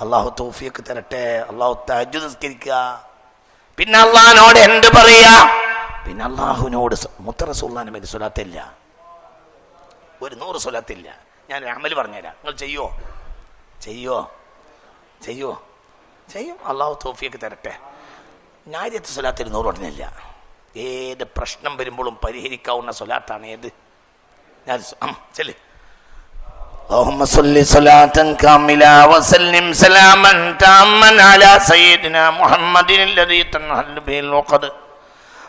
അള്ളാഹു തോഫിയൊക്കെ തരട്ടെ. അള്ളാഹു താജു നിസ്കരിക്കുക പിന്നെ അള്ളഹാനോട് എന്ത് പറയാ? പിന്നെ അള്ളാഹുവിനോട് മുത്തറസുല്ലാനും ഒരു സ്വലാത്തില്ല. ഒരു നൂറ് സ്വലാത്തില്ല. ഞാൻ അമൽ പറഞ്ഞുതരാം. നിങ്ങൾ ചെയ്യോ? ചെയ്യോ? ചെയ്യോ? ചെയ്യും. അള്ളാഹു തോഫിയൊക്കെ തരട്ടെ. ഞായരത്തെ സ്വലാത്തിൽ നൂറ് പറഞ്ഞില്ല. ഏത് പ്രശ്നം വരുമ്പോഴും പരിഹരിക്കാവുന്ന സ്വലാത്താണ് ഏത്? ഞാൻ ചെല്ലു. اللهم صل صلاة كاملة وسلم سلاما تاما على سيدنا محمد الذي تنحل به الوقد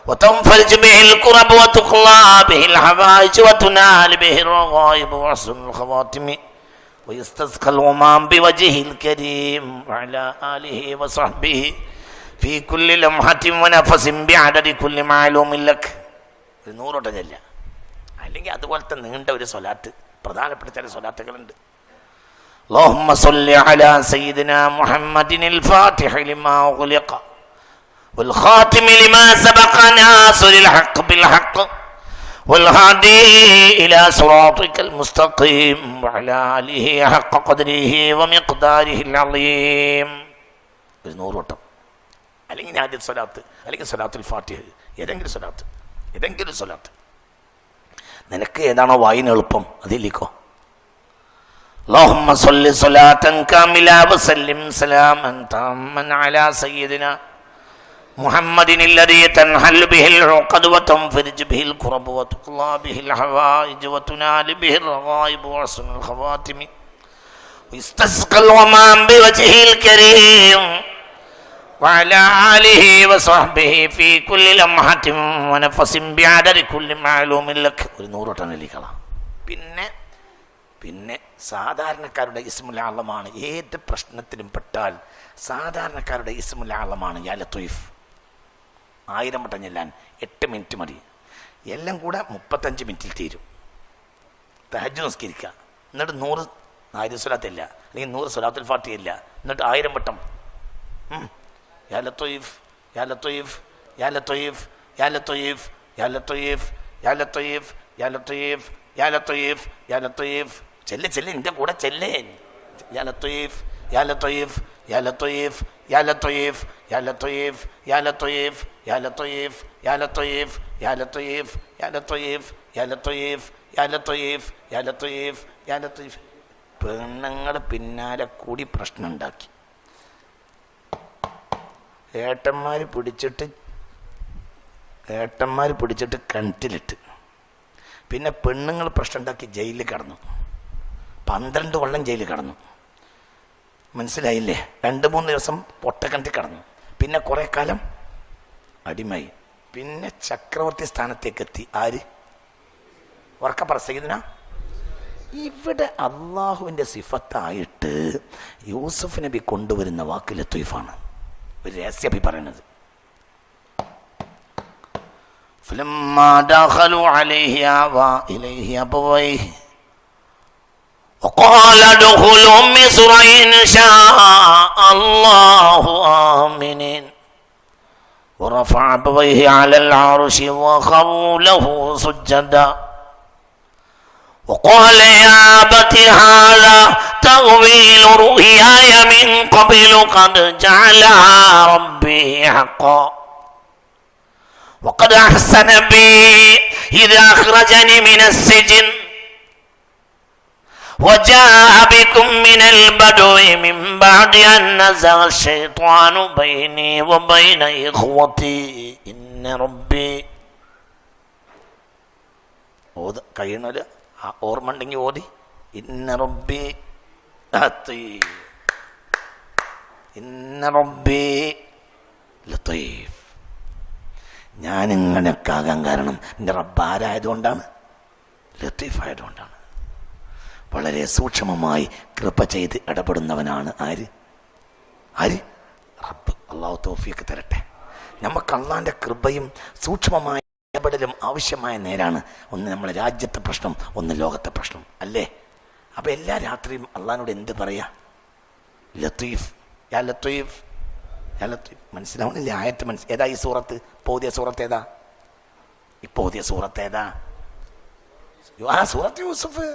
وتنفرج به الكرب وتقلى به الحوائج وتنال به الرغائب وحسن الخواتم ويستسقى الغمام بوجهه الكريم وعلى آله وصحبه في كل لمحة ونفس بعدد كل معلوم لك ഒരു നൂറോട്ടല്ല അല്ലെങ്കിൽ അതുപോലത്തെ നീണ്ട ഒരു സ്വലാത്ത് പ്രധാനപ്പെട്ട ചില സ്വലാത്തുകളുണ്ട് اللهم صل على سيدنا محمد الفاتح لما أغلق والخاتم لما سبق ناصر الحق بالحق والهادي إلى صراطك المستقيم وعلى آله حق قدره ومقداره العظيم ഒരു നൂറോട്ടം അല്ലെങ്കിൽ ആദ്യ സ്വലാത്ത് അല്ലെങ്കിൽ സ്വലാത്തുൽ ഫാത്തിഹ ഏതെങ്കിലും സ്വലാത്ത് ഏതെങ്കിലും സ്വലാത്ത് നിനക്ക് ഏതാണോ വായിന് എളുപ്പം അതിലേക്കോ اللهم صل صلاة كاملة وسلم سلاما تاما على سيدنا محمد الذي تنحل به العقد وتنفرج به الكرب وتقضى به الحوائج وتنال به الرغائب وحسن الخواتم ويستسقى الغمام بوجهه الكريم وعلى آله وصحبه في كل لمحة ونفس بعدد كل معلوم لك ഒരു നൂറോട്ടാണ് ലിഖള പിന്നെ പിന്നെ സാധാരണക്കാരുടെ ഇസ്മുൽ ആളമാണ് ഏത് പ്രശ്നത്തിലും പെട്ടാൽ സാധാരണക്കാരുടെ ഇസ്മുൽ ആളമാണ് യാ ലത്തീഫ് ആയിരം വട്ടം ചെല്ലാൻ എട്ട് മിനിറ്റ് മതി എല്ലാം കൂടെ മുപ്പത്തഞ്ച് മിനിറ്റിൽ തീരും തഹജ് നിസ്കരിക്കുക എന്നിട്ട് നൂറ് ആയിരം സ്വലാത്തില്ല അല്ലെങ്കിൽ നൂറ് സ്വലാത്തുൽ ഫാത്തിയില്ല എന്നിട്ട് ആയിരം വട്ടം ഉം. لطيف يا لطيف يا لطيف يا لطيف يا لطيف يا لطيف يا لطيف يا لطيف يا لطيف ചെല്ല് ചെല്ല് എന്റെ കൂടെ ചെല്ലേ യാ ലത്തീഫ് യാ ലത്തീഫ് യാ ലത്തീഫ് യാ ലത്തീഫ് യാ ലത്തീഫ് യാ ലത്തീഫ് യാ ലത്തീഫ് യാ ലത്തീഫ് യാ ലത്തീഫ് യാ ലത്തീഫ് യാ ലത്തീഫ് യാ ലത്തീഫ് യാ ലത്തീഫ് യാ ലത്തീഫ് പെണ്ണുങ്ങൾ പിന്നാലെ കൂടി പ്രശ്നം ഉണ്ടാക്കി ഏട്ടന്മാർ പിടിച്ചിട്ട് ഏട്ടന്മാർ പിടിച്ചിട്ട് കിണറ്റിലിട്ട്. പിന്നെ പെണ്ണുങ്ങൾ പ്രശ്നം ഉണ്ടാക്കി ജയിലിൽ കടന്നു. പന്ത്രണ്ട് കൊല്ലം ജയിലിൽ കടന്നു. മനസ്സിലായില്ലേ? രണ്ട് മൂന്ന് ദിവസം പൊട്ടക്കിണറ്റിൽ കടന്നു. പിന്നെ കുറേ കാലം അടിമായി പിന്നെ ചക്രവർത്തി സ്ഥാനത്തേക്ക് എത്തി ആര്? ഉറക്ക സയ്യിദിന. ഇവിടെ അള്ളാഹുവിന്റെ സിഫത്തായിട്ട് യൂസഫ് നബി കൊണ്ടുവരുന്ന വാക്കിലെ ലത്തീഫാണ്. ഒരു രഹസ്യബി പറയണത് فلما دخلوا عليه آوى إليه أبويه وقال ادخلوا مصر إن شاء الله آمنين ورفع أبويه على العرش وخروا له سجدا وقال يا أبت هذا تأويل رؤياي من قبل قد جعلها ربي حقا وقد أحسن بي إذا أخرجني من السجن وجاء بكم من البدو من بعد أن نزغ الشيطان بيني وبين إخوتي إن ربي ഓത് കഴിയണത് ഓർമ്മ ഉണ്ടെങ്കിൽ ഓതി ഇന്ന റബ്ബി ഞാൻ ഇങ്ങനെയൊക്കെ ആകാൻ കാരണം എന്റെ റബ്ബ് ആരായതുകൊണ്ടാണ്? ലത്തീഫ് ആയതുകൊണ്ടാണ് വളരെ സൂക്ഷ്മമായി കൃപ ചെയ്ത് ഇടപെടുന്നവനാണ് ആര്? ആര്? റബ്ബ്. അള്ളാഹു തോഫിയൊക്കെ തരട്ടെ. നമുക്ക് അള്ളാന്റെ കൃപയും സൂക്ഷ്മമായ ഇടപെടലും ആവശ്യമായ നേരാണ്. ഒന്ന് നമ്മളെ രാജ്യത്തെ പ്രശ്നം ഒന്ന് ലോകത്തെ പ്രശ്നം. അല്ലേ? അപ്പം എല്ലാ രാത്രിയും അള്ളഹാനോട് എന്ത് പറയാ ലത്തീഫ് യാ ലത്തീഫ് യാ ലത്തീഫ് മനസ്സിലാവണില്ലേ ആയത്ത് മനസ്സ് ഏതാ ഈ സൂറത്ത് പോതിയ സൂറത്ത് ഏതാ ഈ പോതിയ സൂറത്ത് ഏതാ ആ സൂറത്ത് യൂസുഫ്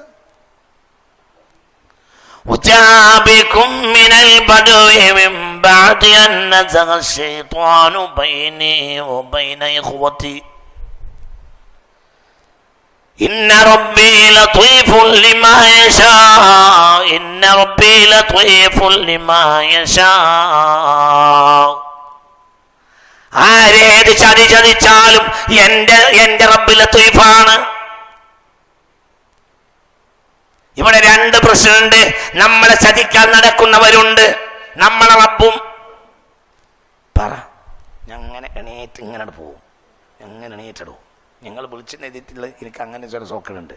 وجاء بكم من البدو من بعد أن نزغ الشيطان بيني وبين إخوتي إن ربي لطيف لما يشاء إن ربي لطيف لما يشاء ആരേത് ചതി ചതിച്ചാലും എന്റെ എന്റെ റബ്ബ് ലത്തീഫാണ് ഇവിടെ രണ്ട് പ്രശ്നമുണ്ട് നമ്മളെ ചതിക്കാൻ നടക്കുന്നവരുണ്ട് നമ്മളെ റബ്ബും പറ ഞങ്ങനെ എണീറ്റ് ഇങ്ങനെ പോവും എങ്ങനെ എണീറ്റിടും നിങ്ങൾ വിളിച്ചെന്ന് എഴുതിയിട്ടില്ല എനിക്ക് അങ്ങനെ ചില സോക്കലുണ്ട്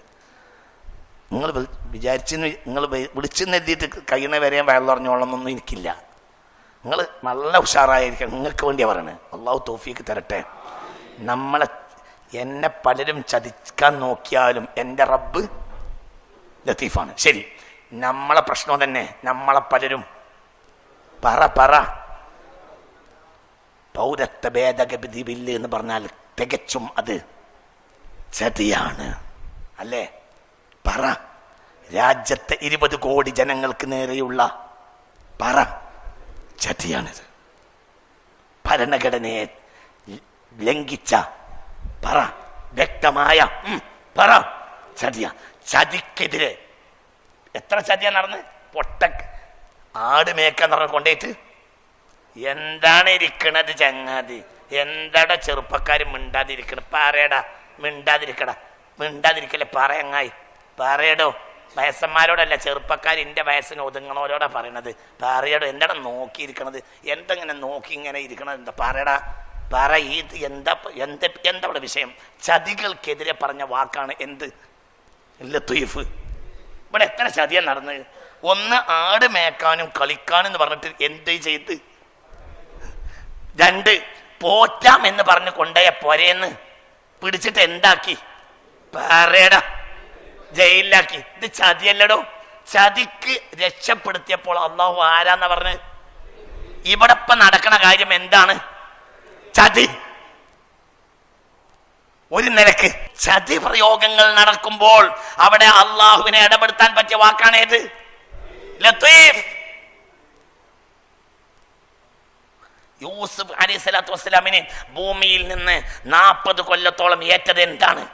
നിങ്ങൾ വിചാരിച്ചെന്ന് നിങ്ങൾ വിളിച്ചെന്ന് എഴുതിയിട്ട് കഴിയുന്ന വരെ വയറിഞ്ഞോളണമെന്നൊന്നും എനിക്കില്ല. നിങ്ങൾ നല്ല ഉഷാറായിരിക്കണം. നിങ്ങൾക്ക് വേണ്ടിയാണ് പറയണത് അള്ളാഹു തോഫിക്ക് തരട്ടെ. നമ്മളെ എന്നെ പലരും ചതിക്കാൻ നോക്കിയാലും എന്റെ റബ്ബ് ലത്തീഫാണ്. ശരി. നമ്മളെ പ്രശ്നം തന്നെ നമ്മളെ പലരും. പറ പറ. പൗരത്വ ഭേദഗതി ബില്ല് എന്ന് പറഞ്ഞാൽ തികച്ചും അത് ചതിയാണ്. അല്ലേ? പറ. രാജ്യത്തെ ഇരുപത് കോടി ജനങ്ങൾക്ക് നേരെയുള്ള പറ. ചതിയാണിത്. ഭരണഘടനയെ ലംഘിച്ച പറ. വ്യക്തമായ പറ. ചതിയ. ചതിക്കെതിരെ. എത്ര ചതിയാ നടന്ന്? പൊട്ട ആട് മേക്കാൻ നടന്ന് കൊണ്ടേറ്റ് എന്താണ് ഇരിക്കണത് ചങ്ങാതി? എന്താടാ ചെറുപ്പക്കാരും മിണ്ടാതിരിക്കണ പറയടാ. മിണ്ടാതിരിക്കടാ. മിണ്ടാതിരിക്കല്ലേ പറയങ്ങായി. പറയടോ വയസ്സന്മാരോടല്ല ചെറുപ്പക്കാർ എന്റെ വയസ്സിന് ഒതുങ്ങണവരോടാ പറയണത്. പറയടോ എന്താണ് നോക്കിയിരിക്കണത്? എന്തെങ്ങനെ നോക്കി ഇങ്ങനെ ഇരിക്കണത്? എന്താ പറയടാ? പറ ഈ എന്താ എന്ത് എന്താ ഇവിടെ വിഷയം? ചതികൾക്കെതിരെ പറഞ്ഞ വാക്കാണ് എന്ത്? ഇല്ല ലത്തീഫ് ഇവിടെ എത്ര ചതിയാ നടന്നത് ഒന്ന് ആട് മേക്കാനും കളിക്കാനും എന്ന് പറഞ്ഞിട്ട് എന്ത് ചെയ്ത്? രണ്ട് പോറ്റാം എന്ന് പറഞ്ഞ് കൊണ്ടുപോയ പൊരേന്ന്. പിടിച്ചിട്ട് എന്താക്കി? പറയടാ ജയിലിലാക്കി. ഇത് ചതിയല്ലടോ. ചതിക്ക് രക്ഷപ്പെടുത്തിയപ്പോൾ അള്ളാഹു ആരാന്ന പറഞ്ഞ്? ഇവിടെ നടക്കണ കാര്യം എന്താണ്? ചതി. ഒരു നിലയ്ക്ക് ചതി പ്രയോഗങ്ങൾ നടക്കുമ്പോൾ അവിടെ അള്ളാഹുവിനെ ഇടപെടുത്താൻ പറ്റിയ വാക്കാണ് ഏത്? ലത്തീഫ്. യൂസുഫ് അലി സ്വലാത്തു വസ്സലാമിനെ ഭൂമിയിൽ നിന്ന് നാൽപ്പത് കൊല്ലത്തോളം ഏറ്റത് എന്താണ്?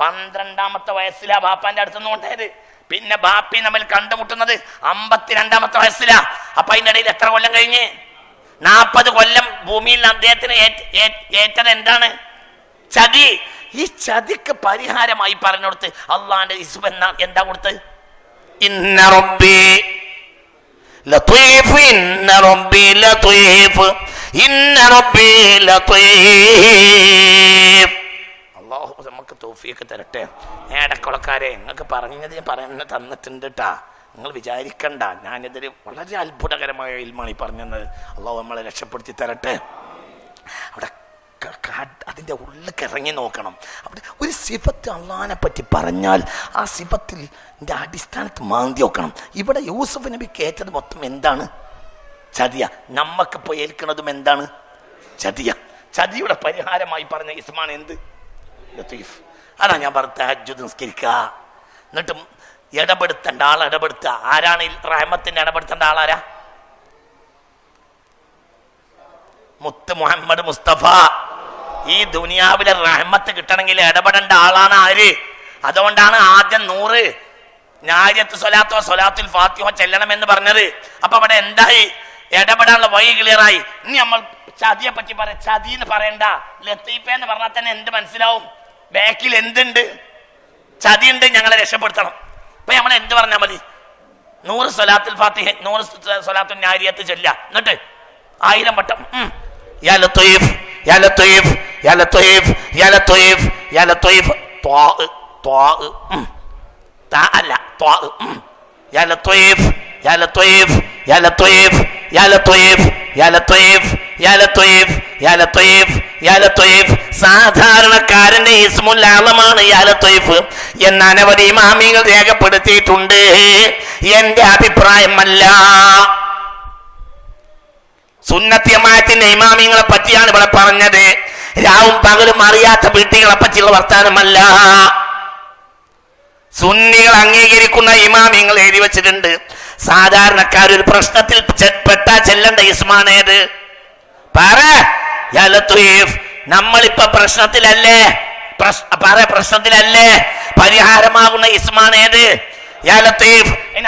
പന്ത്രണ്ടാമത്തെ വയസ്സിലാ ബാപ്പാന്റെ അടുത്ത് കൊണ്ടായത് പിന്നെ ബാപ്പി നമ്മൾ കണ്ടുമുട്ടുന്നത് അമ്പത്തിരണ്ടാമത്തെ വയസ്സിലാ. അപ്പൊ അതിനിടയിൽ എത്ര കൊല്ലം കഴിഞ്ഞ്? നാൽപ്പത് കൊല്ലം ഭൂമിയിൽ അദ്ദേഹത്തിന് ഏറ്റ്- ഏറ്റ്- ഏറ്റത് എന്താണ്? ചതി. ഈ ചതിക്ക് പരിഹാരമായി പറഞ്ഞുകൊടുത്ത് അള്ളാന്റെ ഇസുബ് എന്നാ എന്താ കൊടുത്ത്? ഇന്ന റബ്ബി ഇന്ന റബ്ബി അള്ളാഹു നമുക്ക് തോഫിയൊക്കെ തരട്ടെ. ഏടക്കുളക്കാരെ നിങ്ങൾക്ക് പറഞ്ഞത് ഞാൻ പറയുന്ന തന്നിട്ടുണ്ട് കേട്ടാ നിങ്ങൾ വിചാരിക്കണ്ട. ഞാനിതൊരു വളരെ അത്ഭുതകരമായ ഇൽമാണ് ഈ പറഞ്ഞത്. അള്ളാഹു നമ്മളെ രക്ഷപ്പെടുത്തി തരട്ടെ. അവിടെ അതിന്റെ ഉള്ളിലേക്ക് ഇറങ്ങി നോക്കണം. അവിടെ ഒരു സിഫത്ത് അള്ളഹാനെ പറ്റി പറഞ്ഞാൽ ആ സിഫത്തിൽ അടിസ്ഥാനത്ത് മാന്തി നോക്കണം ഇവിടെ യൂസഫ് നബി കയറ്റത് മൊത്തം എന്താണ്? ചതിയ. നമ്മക്കിപ്പോൾ ഏൽക്കുന്നതും എന്താണ്? ചതിയ. ചതിയുടെ പരിഹാരമായി പറഞ്ഞ ഇസ്മാൻ എന്ത്? ലത്തീഫ്. അതാ ഞാൻ പറഞ്ഞ തഹജ്ജുദ് നിസ്കരിക്കുക എന്നിട്ടും ഇടപെടുത്തേണ്ട ആൾ ഇടപെടുത്തുക ആരാണ് ഈ റഹ്മത്തിന്റെ ഇടപെടുത്തേണ്ട ആളാരാ മുത്ത് മുഹമ്മദ് മുസ്തഫ. ഈ ദുനിയാവിലെ റഹ്മത്ത് കിട്ടണമെങ്കിൽ ഇടപെടേണ്ട ആളാണ് ആര്? അതുകൊണ്ടാണ് ആദ്യം നൂറ്. ഞായത്ത് സ്വലാത്തോ സ്വലാത്തുൽ ഫാത്തിഹോ ചെല്ലണമെന്ന് പറഞ്ഞത്. അപ്പൊ അവിടെ എന്തായി? ഇടപെടാനുള്ള വഴി ക്ലിയറായി ഇനി നമ്മൾ ചതിയെ പറ്റി പറയാം ചതി എന്ന് പറയണ്ട. ലത്തീഫ പറഞ്ഞാൽ തന്നെ എന്ത് മനസ്സിലാവും? ബാക്കിൽ എന്തുണ്ട്? ചതി ഉണ്ട് ഞങ്ങളെ രക്ഷപ്പെടുത്തണം. അപ്പൊ നമ്മൾ എന്ത് പറഞ്ഞാൽ മതി? നൂറ് സ്വലാത്തുൽ ഫാത്തിഹ നൂറ് സ്വലാത്തുൽ നാരിയത്ത് ചൊല്ല. എന്നിട്ട് ആയിരം വട്ടം ഉം. സാധാരണക്കാരന്റെ ഇസ്മുൽ ആലമാണ് യാ ലത്തീഫ് എന്ന് അനവധി ഇമാമികൾ രേഖപ്പെടുത്തിയിട്ടുണ്ട്. എന്റെ അഭിപ്രായമല്ല. സുന്നത്യമായത്തിന്റെ ഇമാമിങ്ങളെ പറ്റിയാണ് ഇവിടെ പറഞ്ഞത്. രാവും പകലും അറിയാത്ത വീട്ടികളെ പറ്റിയുള്ള വർത്താനമല്ല. സുന്നികൾ അംഗീകരിക്കുന്ന ഇമാമിങ്ങൾ എഴുതി വെച്ചിട്ടുണ്ട്. സാധാരണക്കാർ ഒരു പ്രശ്നത്തിൽ പെട്ടാ ചെല്ലണ്ട ഇസ്മാണേത് പറ നമ്മളിപ്പോ പ്രശ്നത്തിലല്ലേ? പറ പ്രശ്നത്തിലല്ലേ? പരിഹാരമാകുന്ന ഇസ്മാണേത്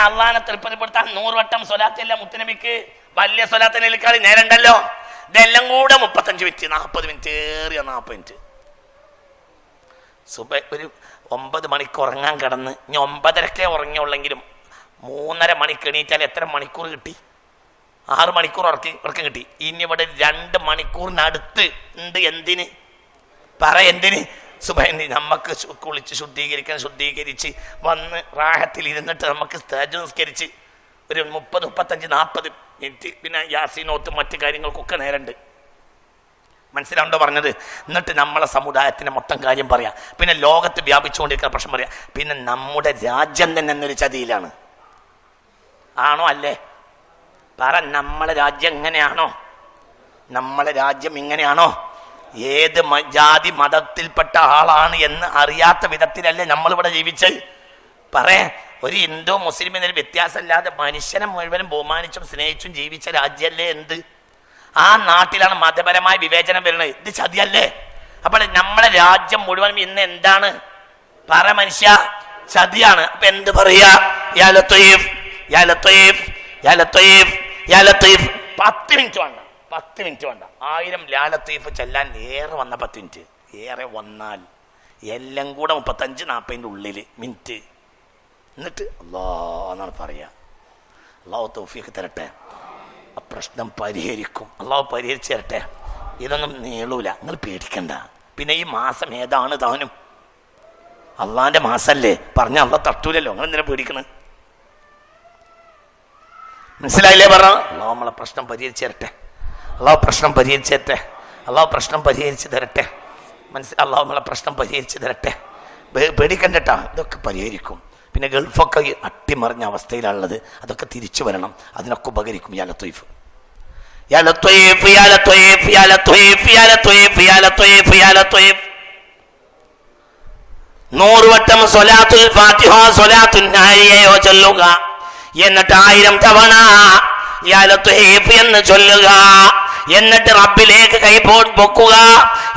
അള്ളാനെ തൃപ്തിപ്പെടുത്താൻ നൂറുവട്ടം സ്വലാത്തില്ല മുത്തനബിക്ക്? വലിയ സ്വലാത്തിനേക്കാൾ നേരണ്ടല്ലോ? ഇതെല്ലാം കൂടെ മുപ്പത്തഞ്ച് മിനിറ്റ് നാൽപ്പത് മിനിറ്റ് ഏറിയ നാൽപ്പത് മിനിറ്റ്. സുബ ഒരു ഒമ്പത് മണിക്ക് ഉറങ്ങാൻ കിടന്ന് ഇനി ഒമ്പതരക്കേ ഉറങ്ങിയുള്ളെങ്കിലും മൂന്നര മണിക്ക് എണീറ്റാൽ എത്ര മണിക്കൂർ കിട്ടി? ആറ് മണിക്കൂർ ഉറക്കി ഉറക്കം കിട്ടി. ഇനി ഇവിടെ രണ്ട് മണിക്കൂറിനടുത്ത് ഉണ്ട് എന്തിന്? പറ എന്തിന്? സുബൈനി നമുക്ക് കുളിച്ച് ശുദ്ധീകരിക്കാൻ ശുദ്ധീകരിച്ച് വന്ന് റാഹത്തിൽ ഇരുന്നിട്ട് നമുക്ക് സ്റ്റേജ് നിസ്കരിച്ച് ഒരു മുപ്പത് മുപ്പത്തഞ്ച് നാൽപ്പത് മിനിറ്റ്. പിന്നെ യാസീനോത്തും മറ്റു കാര്യങ്ങൾക്കൊക്കെ നേരണ്ട്. മനസ്സിലാണ്ടോ പറഞ്ഞത്? എന്നിട്ട് നമ്മളെ സമുദായത്തിന്റെ മൊത്തം കാര്യം പറയാം. പിന്നെ ലോകത്ത് വ്യാപിച്ചുകൊണ്ടിരിക്കുന്ന പ്രശ്നം പറയാം. പിന്നെ നമ്മുടെ രാജ്യം തന്നെ എന്നൊരു ചതിയിലാണ്. ആണോ അല്ലേ? പറ നമ്മളെ രാജ്യം എങ്ങനെയാണോ? നമ്മളെ രാജ്യം ഇങ്ങനെയാണോ? ഏത് ജാതി മതത്തിൽപ്പെട്ട ആളാണ് എന്ന് അറിയാത്ത വിധത്തിലല്ലേ നമ്മളിവിടെ ജീവിച്ചത് പറേ ഒരു ഹിന്ദു മുസ്ലിം എന്നൊരു വ്യത്യാസമില്ലാതെ മനുഷ്യനെ മുഴുവനും ബഹുമാനിച്ചും സ്നേഹിച്ചും ജീവിച്ച രാജ്യമല്ലേ എന്ത്? ആ നാട്ടിലാണ് മതപരമായ വിവേചനം വരുന്നത്. ഇത് ചതിയല്ലേ? അപ്പോൾ നമ്മളെ രാജ്യം മുഴുവനും ഇന്ന് എന്താണ്? പറ മനുഷ്യ ചതിയാണ്. അപ്പൊ എന്ത് പറയാ യാ ലത്തീഫ് യാ ലത്തീഫ് യാ ലത്തീഫ്. പത്ത് മിനിറ്റ് വേണ്ട പത്ത് മിനിറ്റ് വേണ്ട. ആയിരം ലാ ലത്തീഫ് ചെല്ലാൻ ഏറെ വന്ന പത്ത് മിനിറ്റ്. ഏറെ വന്നാൽ എല്ലാം കൂടെ മുപ്പത്തഞ്ച് നാൽപ്പതിന്റെ ഉള്ളിൽ മിനിറ്റ്. എന്നിട്ട് അല്ലാ എന്നാണ് പറയുക അള്ളാഹു തൗഫീഖ് തരട്ടെ. ആ പ്രശ്നം പരിഹരിക്കും. അള്ളാഹു പരിഹരിച്ചു തരട്ടെ. ഇതൊന്നും നീളൂല. നിങ്ങൾ പേടിക്കണ്ട. പിന്നെ ഈ മാസം ഏതാണ് താനും? അള്ളാന്റെ മാസല്ലേ? പറഞ്ഞ അള്ള തട്ടൂലല്ലോ. നിങ്ങൾ എന്തിനാ പേടിക്കണ്? മനസ്സിലായില്ലേ പറഞ്ഞു? അള്ളാഹ് നമ്മളെ പ്രശ്നം പരിഹരിച്ചു തരട്ടെ അള്ളാഹ് പ്രശ്നം പരിഹരിച്ചു തരട്ടെ അള്ളാഹ് പ്രശ്നം പരിഹരിച്ചു തരട്ടെ. മനസ്സിൽ അള്ളാഹ് നമ്മളെ പ്രശ്നം പരിഹരിച്ചു തരട്ടെ. പേടി പേടിക്കണ്ടട്ടാ. ഇതൊക്കെ പരിഹരിക്കും. പിന്നെ ഗൾഫൊക്കെ അട്ടിമറിഞ്ഞ അവസ്ഥയിലാണുള്ളത്. അതൊക്കെ തിരിച്ചു വരണം. അതിനൊക്കെ ഉപകരിക്കും. യാ ലത്വീഫ് യാ ലത്വീഫ് യാ ലത്വീഫ് യാ ലത്വീഫ് യാ ലത്വീഫ് യാ ലത്വീഫ് യാ ലത്തീഫ് നൂറ് വട്ടം സ്വലാത്തുൽ ഫാത്തിഹ സ്വലാത്തുൽ നാരിയയോ ചൊല്ലുക. എന്നിട്ട് ആയിരം തവണ എന്ന് ചൊല്ലുക. എന്നിട്ട് റബ്ബിലേക്ക് കൈ പൊക്കുക.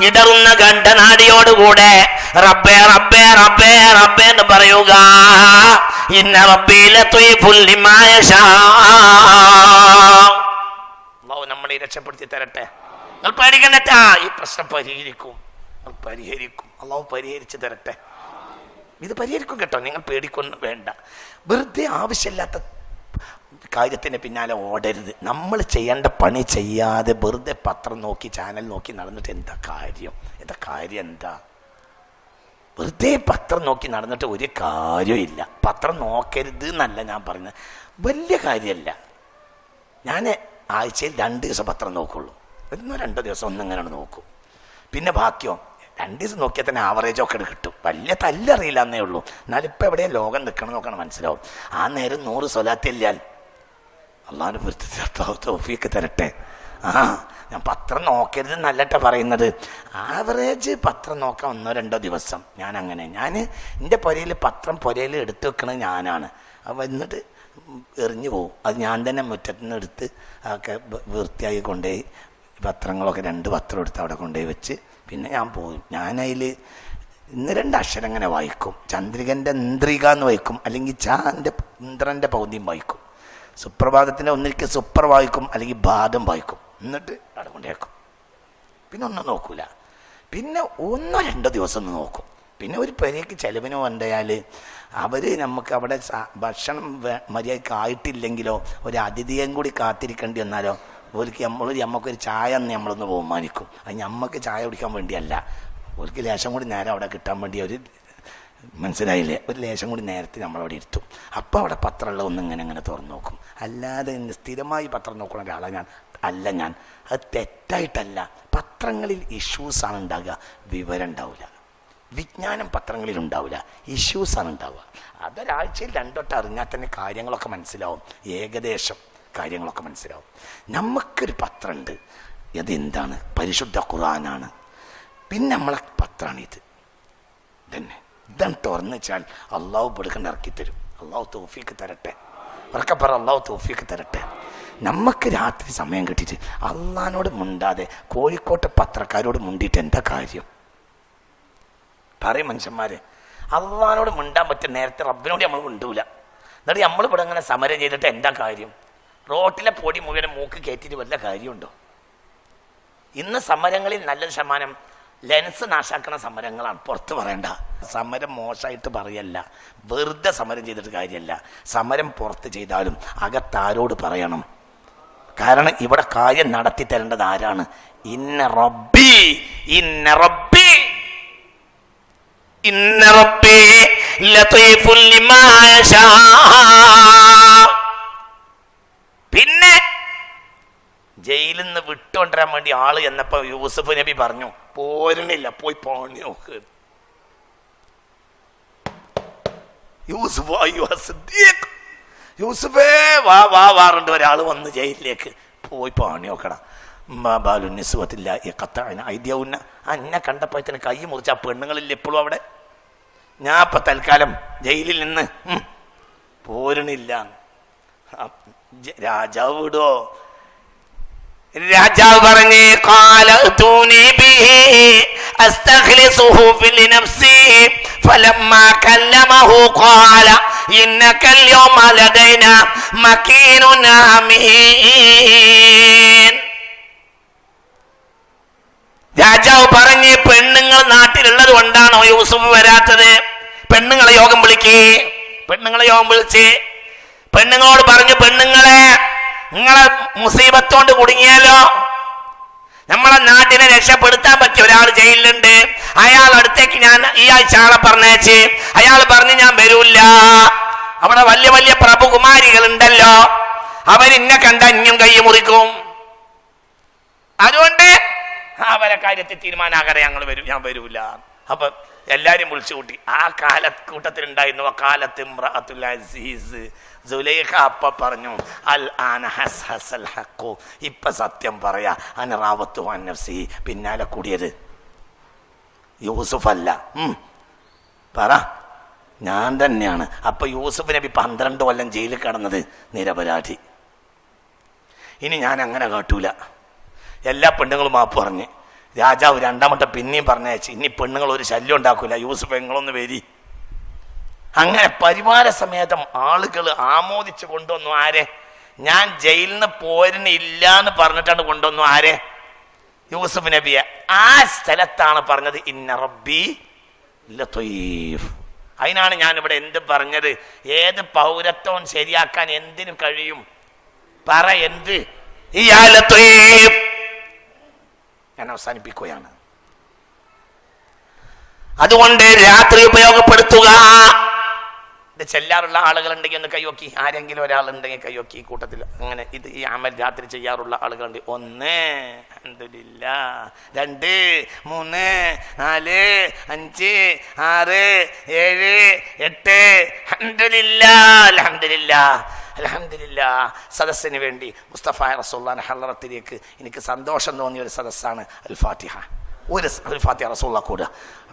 ഇടറുന്ന ഗണ്ഡനാടിയോടുകൂടെ റബ്ബേ റബ്ബേ റബ്ബേ റബ്ബേ എന്ന് പറയുക. ഇന്ന റബ്ബിയിലെ നമ്മളെ രക്ഷപ്പെടുത്തി തരട്ടെ. നിങ്ങൾ പേടിക്കണ്ടട്ടാ ഈ പ്രശ്നം പരിഹരിക്കും. പരിഹരിക്കും. അള്ളാഹു പരിഹരിച്ചു തരട്ടെ. ഇത് പരിഹരിക്കും കേട്ടോ. നിങ്ങൾ പേടിക്കൊന്നും വേണ്ട. വെറുതെ ആവശ്യമില്ലാത്ത കാര്യത്തിന് പിന്നാലെ ഓടരുത്. നമ്മൾ ചെയ്യേണ്ട പണി ചെയ്യാതെ വെറുതെ പത്രം നോക്കി ചാനൽ നോക്കി നടന്നിട്ട് എന്താ കാര്യം? എന്താ കാര്യം എന്താ? വെറുതെ പത്രം നോക്കി നടന്നിട്ട് ഒരു കാര്യമില്ല പത്രം നോക്കരുത് എന്നല്ല ഞാൻ പറഞ്ഞത്. വലിയ കാര്യമല്ല. ഞാൻ ആഴ്ചയിൽ രണ്ട് ദിവസം പത്രം നോക്കുള്ളൂ. ഒന്നോ രണ്ടോ ദിവസം ഒന്നിങ്ങനെ നോക്കും. പിന്നെ ബാക്കിയോ? രണ്ട് ദിവസം നോക്കിയാൽ തന്നെ ആവറേജ് ഒക്കെ കിട്ടും. വലിയ തല്ലറിയില്ല എന്നേ ഉള്ളൂ. എന്നാലും ഇപ്പം എവിടെയാ ലോകം നിൽക്കണം നോക്കണം മനസ്സിലാവും. ആ നേരം നൂറ് സ്വലാത്തില്ലാൽ അള്ളാഹിനെ പൊരുത്തി തോഫിയൊക്കെ തരട്ടെ. ആ ഞാൻ പത്രം നോക്കരുത് എന്നല്ലട്ട പറയുന്നത്. ആവറേജ് പത്രം നോക്കാൻ ഒന്നോ രണ്ടോ ദിവസം. ഞാൻ അങ്ങനെ ഞാൻ എന്റെ പുരയിൽ പത്രം പുരയിൽ എടുത്തു വെക്കണത് ഞാനാണ്. അപ്പോൾ എന്നിട്ട് എറിഞ്ഞു പോകും അത് ഞാൻ തന്നെ മുറ്റത്ത് നിന്ന് എടുത്ത് ഒക്കെ വൃത്തിയാക്കി കൊണ്ടുപോയി പത്രങ്ങളൊക്കെ രണ്ട് പത്രം എടുത്ത് അവിടെ കൊണ്ടുപോയി വെച്ച് പിന്നെ ഞാൻ പോകും ഞാനതിൽ ഇന്ന് രണ്ട് അക്ഷരം അങ്ങനെ വായിക്കും. ചന്ദ്രികന്റെ ഇന്ദ്രിക എന്ന് വായിക്കും. അല്ലെങ്കിൽ ചാന്റെ ഇന്ദ്രന്റെ പൗതിയും വായിക്കും. സുപ്രഭാതത്തിന്റെ ഒന്നിരിക്കൽ സുപ്ര വായിക്കും. അല്ലെങ്കിൽ ബാധം വായിക്കും. എന്നിട്ട് അവിടെ പിന്നെ ഒന്നും നോക്കൂല. പിന്നെ ഒന്നോ രണ്ടോ ദിവസം ഒന്ന് നോക്കും. പിന്നെ ഒരു പെരയ്ക്ക് ചിലവിനോ എന്തായാൽ അവർ നമുക്ക് അവിടെ ഭക്ഷണം മര്യാദയ്ക്ക് ആയിട്ടില്ലെങ്കിലോ ഒരു അതിഥിയും കൂടി കാത്തിരിക്കേണ്ടി വന്നാലോ ഒരിക്കൽ നമ്മൾ നമുക്കൊരു ചായ എന്ന് നമ്മളൊന്ന് ബഹുമാനിക്കും. അത് നമ്മക്ക് ചായ കുടിക്കാൻ വേണ്ടിയല്ല. ഒരിക്കൽ ലേശം കൂടി നേരം അവിടെ കിട്ടാൻ വേണ്ടി ഒരു മനസ്സിലായില്ലേ? ഒരു ലേശം കൂടി നേരത്തെ നമ്മളവിടെ ഇരുത്തും. അപ്പോൾ അവിടെ പത്രമുള്ള ഒന്ന് ഇങ്ങനെ ഇങ്ങനെ തുറന്നു നോക്കും. അല്ലാതെ സ്ഥിരമായി പത്രം നോക്കുന്ന ഒരാളെ ഞാൻ. അല്ല ഞാൻ. അത് തെറ്റായിട്ടല്ല. പത്രങ്ങളിൽ ഇഷ്യൂസാണ് ഉണ്ടാകുക വിവരം ഉണ്ടാവില്ല. വിജ്ഞാനം പത്രങ്ങളിൽ ഉണ്ടാവില്ല. ഇഷ്യൂസാണ് ഉണ്ടാവുക. അതൊരാഴ്ചയിൽ രണ്ടോട്ട് അറിഞ്ഞാൽ തന്നെ കാര്യങ്ങളൊക്കെ മനസ്സിലാവും. ഏകദേശം. കാര്യങ്ങളൊക്കെ മനസ്സിലാവും. നമുക്കൊരു പത്രമുണ്ട് അതെന്താണ്? പരിശുദ്ധ ഖുറാനാണ് പിന്നെ നമ്മളെ പത്രമാണിത് തന്നെ ഇതാണ് തുറന്നു വെച്ചാൽ അള്ളാഹു പെടുക്കണ്ട ഇറക്കി തരും. അള്ളാഹു തോഫിക്ക് തരട്ടെ. ഉറക്കെ പറ അള്ളാഹു തോഫിക്ക് തരട്ടെ. നമുക്ക് രാത്രി സമയം കിട്ടിയിട്ട് അള്ളഹാനോട് മുണ്ടാതെ കോഴിക്കോട്ടെ പത്രക്കാരോട് മുണ്ടിയിട്ട് എന്താ കാര്യം? പറയും മനുഷ്യന്മാരെ അള്ളഹാനോട് മുണ്ടാൻ പറ്റും നേരത്തെ റബ്ബിനോട് നമ്മൾ മുണ്ടൂല. എന്നിട്ട് നമ്മൾ ഇവിടെ അങ്ങനെ സമരം ചെയ്തിട്ട് എന്താ കാര്യം? റോട്ടിലെ പൊടി മുഴുവൻ മൂക്ക് കയറ്റിയിട്ട് വല്ല കാര്യമുണ്ടോ? ഇന്ന് സമരങ്ങളിൽ നല്ല ശതമാനം ലെൻസ് നാശാക്കുന്ന സമരങ്ങളാണ്. പുറത്ത് പറയണ്ട. സമരം മോശമായിട്ട് പറയല്ല. വെറുതെ സമരം ചെയ്തിട്ട് കാര്യമല്ല. സമരം പുറത്ത് ചെയ്താലും അകത്താരോട് പറയണം. കാരണം ഇവിടെ കാര്യം നടത്തി തരേണ്ടത് ആരാണ്? ഇന്ന റബ്ബി ഇന്ന റബ്ബി ഇന്ന റബ്ബി ലതീഫുൽ ലിമാ യശാ. പിന്നെ നിന്ന് വിട്ടുകൊണ്ടുവരാൻ വേണ്ടി ആൾ എന്നപ്പോ യൂസഫ് നബി പറഞ്ഞു പോരണില്ല പോയി പോണി നോക്ക്. യൂസുഫ് വാ വാ വാറുണ്ട് ഒരാൾ വന്ന് ജയിലിലേക്ക്. പോയി പാണി നോക്കണം ബാലു നിസ്വത്തില്ല ഈ കത്താന ഐദ്യവുന്ന. അന്നെ കണ്ടപ്പോഴത്തേന് കൈ മുറിച്ച ആ പെണ്ണുങ്ങളില്ല എപ്പോഴും അവിടെ. ഞാൻ ഇപ്പൊ തൽക്കാലം ജയിലിൽ നിന്ന് പോരണില്ല രാജാവ് വിടോ രാജാവ് പറഞ്ഞ് രാജാവ് പറഞ്ഞ് പെണ്ണുങ്ങൾ നാട്ടിലുള്ളത് കൊണ്ടാണോ യൂസുഫ് വരാത്തത്? പെണ്ണുങ്ങളെ യോഗം വിളിക്കേ പെണ്ണുങ്ങളെ യോഗം വിളിച്ച് പെണ്ണുങ്ങളോട് പറഞ്ഞു പെണ്ണുങ്ങളെ നിങ്ങളെ മുസീബത്തോണ്ട് കുടുങ്ങിയാലോ? നമ്മളെ നാട്ടിനെ രക്ഷപ്പെടുത്താൻ പറ്റിയ ഒരാൾ ജയിലിലുണ്ട്. അയാൾ അടുത്തേക്ക് ഞാൻ ഈ ആഴ്ച ആളെ പറഞ്ഞേച്ച് അയാൾ പറഞ്ഞ് ഞാൻ വരൂല്ല. അവിടെ വലിയ വലിയ പ്രഭുകുമാരികൾ ഉണ്ടല്ലോ അവരിന്നെ കണ്ട ഇന്നും കൈ മുറിക്കും. അതുകൊണ്ട് അവരെ കാര്യത്തിൽ തീരുമാനാകാതെ ഞങ്ങൾ വരും ഞാൻ വരൂല. അപ്പൊ എല്ലാരും വിളിച്ചു കൂട്ടി. ആ കാല കൂട്ടത്തിലുണ്ടായിരുന്നു കാലത്ത് ഇമ്രാത്തുൽ അസീസ് അപ്പ പറഞ്ഞു അൽ ആന ഹസ് ഹസൽ ഹക്കു. ഇപ്പൊ സത്യം പറയാ അന അനറാവത്തു അന്നഫ്സി പിന്നാലെ കൂടിയത് യൂസുഫ് അല്ല. പറ. ഞാൻ തന്നെയാണ്. അപ്പൊ യൂസുഫ് നബി പന്ത്രണ്ട് കൊല്ലം ജയിലിൽ കിടന്നത് നിരപരാധി. ഇനി ഞാൻ അങ്ങനെ കാട്ടൂല. എല്ലാ പെണ്ണുങ്ങളും മാപ്പ് പറഞ്ഞ്. രാജാവ് രണ്ടാമത്തെ പിന്നെയും പറഞ്ഞയച്ചു ഇനി പെണ്ണുങ്ങൾ ഒരു ശല്യം ഉണ്ടാക്കൂല യൂസുഫ് എങ്ങളൊന്ന് വരി. അങ്ങനെ പരിവാര സമേതം ആളുകൾ ആമോദിച്ച് കൊണ്ടുവന്നു ആരെ? ഞാൻ ജയിലിൽ നിന്ന് പോരുന്നില്ല എന്ന് പറഞ്ഞിട്ടാണ് കൊണ്ടുവന്നു ആരെ? യൂസഫ് നബിയെ. ആ സ്ഥലത്താണ് പറഞ്ഞത് ഇന്ന റബ്ബി ഞാൻ ഇവിടെ എന്ത് പറഞ്ഞത്? ഏത് പൗരത്വം ശരിയാക്കാൻ എന്തിനു കഴിയും? പറ എന്ത്? ലത്തീഫ് ഞാൻ അവസാനിപ്പിക്കുകയാണ്. അതുകൊണ്ട് രാത്രി ഉപയോഗപ്പെടുത്തുക. ഇത് ചെല്ലാറുള്ള ആളുകളുണ്ടെങ്കിൽ ഒന്ന് കൈവക്കി ആരെങ്കിലും ഒരാളുണ്ടെങ്കിൽ കൈവക്കി ഈ കൂട്ടത്തിൽ അങ്ങനെ ഇത് ഈ അമൽ രാത്രി ചെയ്യാറുള്ള ആളുകളുണ്ട്. ഒന്ന് അഹമ്മദില്ല രണ്ട് മൂന്ന് നാല് അഞ്ച് ആറ് ഏഴ് എട്ട്. അഹമ്മദില്ല അൽഹംദുലില്ല. അലഹമില്ല സദസ്സിന് വേണ്ടി മുസ്തഫ റസൂല്ലാൻ ഹല്ലറത്തിലേക്ക് എനിക്ക് സന്തോഷം തോന്നിയ ഒരു സദസ്സാണ് അൽ ഫാത്തിഹ ഒരു സ് അൽ ഫാത്തിഹ റസൂള്ള കൂടെ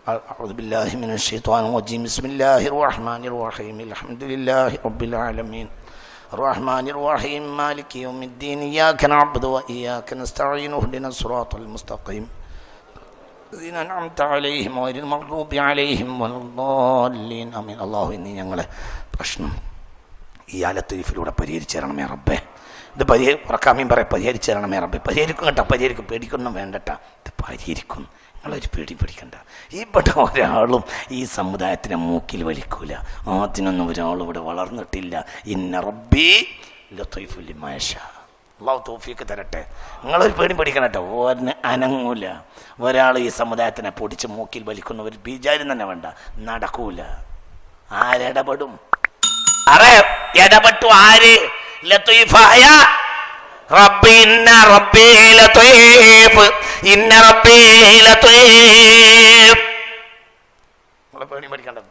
أعوذ بالله من الشيطان الرجيم بسم الله الرحمن الرحيم الحمد لله رب العالمين الرحمن الرحيم مالك يوم الدين إياك نعبد وإياك نستعين اهدنا الصراط المستقيم الذين أنعمت عليهم غير المغضوب عليهم ولا الضالين آمين الله إني ഞങ്ങളെ പ്രശ്നം ഈ ആലത്തരീഫിലൂടെ പരിഹരിച്ചു തരണമേ റബ്ബേ. ഇത് പരിഹരി ഉറക്കാമീൻ പറയാം പരിഹരിച്ചു തരണമേ റബ്ബേ. പരിഹരിക്കും കേട്ടോ പരിഹരിക്കും. പേടിക്കൊന്നും വേണ്ടട്ട. ഇത് പരിഹരിക്കും. നിങ്ങളൊരു പേടി പിടിക്കണ്ട. ഇവിടെ ഒരാളും ഈ സമുദായത്തിനെ മൂക്കിൽ വലിക്കൂല. അതിനൊന്നും ഒരാളും ഇവിടെ വളർന്നിട്ടില്ല. ഇന്ന റബ്ബി ലത്തീഫുല്ലിമാഷ അള്ളാഹു തോഫിയൊക്കെ തരട്ടെ. നിങ്ങളൊരു പേടി പേടിക്കണം കേട്ടോ. അനങ്ങൂല. ഒരാൾ ഈ സമുദായത്തിനെ പൊടിച്ച് മൂക്കിൽ വലിക്കുന്ന ഒരു ബീജാരും തന്നെ വേണ്ട. നടക്കൂല. ആരിടപെടും? അറേ ഇടപെട്ടു ആര്? ലത്തീഫായ റബ്ബി ഇന്ന റബ്ബി ലത്തീഫ് ഇന്ന റബ്ബി ലത്തീഫ് നമ്മളെ പേടി പഠിക്കേണ്ടത്